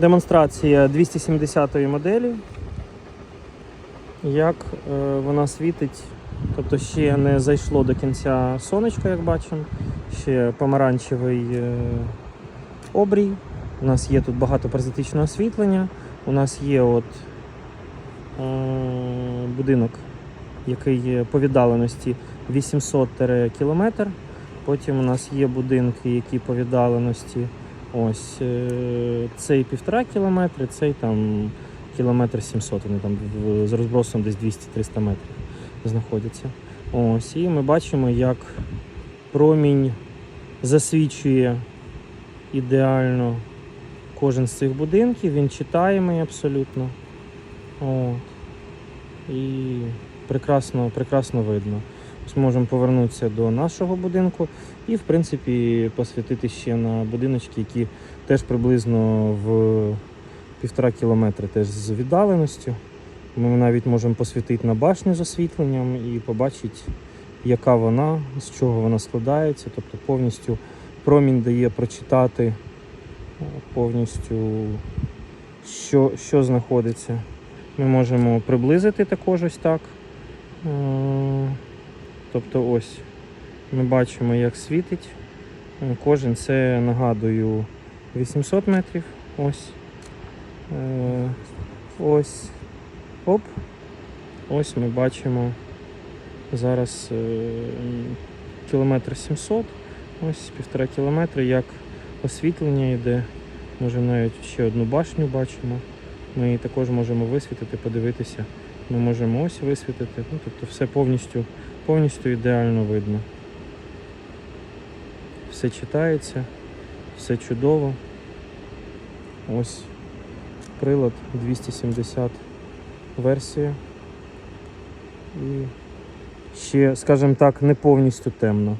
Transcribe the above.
Демонстрація 270-ї моделі. Як е, вона світить, тобто ще не зайшло до кінця сонечко, як бачимо, ще помаранчевий е, обрій. У нас є тут багато паразитичного освітлення. У нас є от е, будинок, який по віддаленості 800 кілометр. Потім у нас є будинки, які по віддаленості ось е, цей півтора кілометри, цей там кілометр 700, вони там з розбросом десь 200-300 метрів знаходяться. Ось, і ми бачимо, як промінь засвічує ідеально кожен з цих будинків, він читаємий абсолютно. От. І прекрасно, прекрасно видно. Ось ми можемо повернутися до нашого будинку і, в принципі, посвятити ще на будиночки, які теж приблизно в півтора кілометри теж з віддаленістю. Ми навіть можемо посвітити на башню з освітленням і побачити, яка вона, з чого вона складається. Тобто повністю промінь дає прочитати е, повністю, що, що знаходиться. Ми можемо приблизити також ось так. Тобто ось ми бачимо, як світить. Кожен це нагадую 800 метрів. Ось. Е, Ось. Оп. Ось ми бачимо зараз е, кілометр 700. Ось півтора кілометра, як освітлення йде. Може навіть ще одну башню бачимо. Ми її також можемо висвітити, подивитися. Ми можемо ось висвітити. Ну, тобто все повністю, повністю ідеально видно. Все читається, все чудово. Ось прилад 270 версія. І ще, скажімо так, не повністю темно.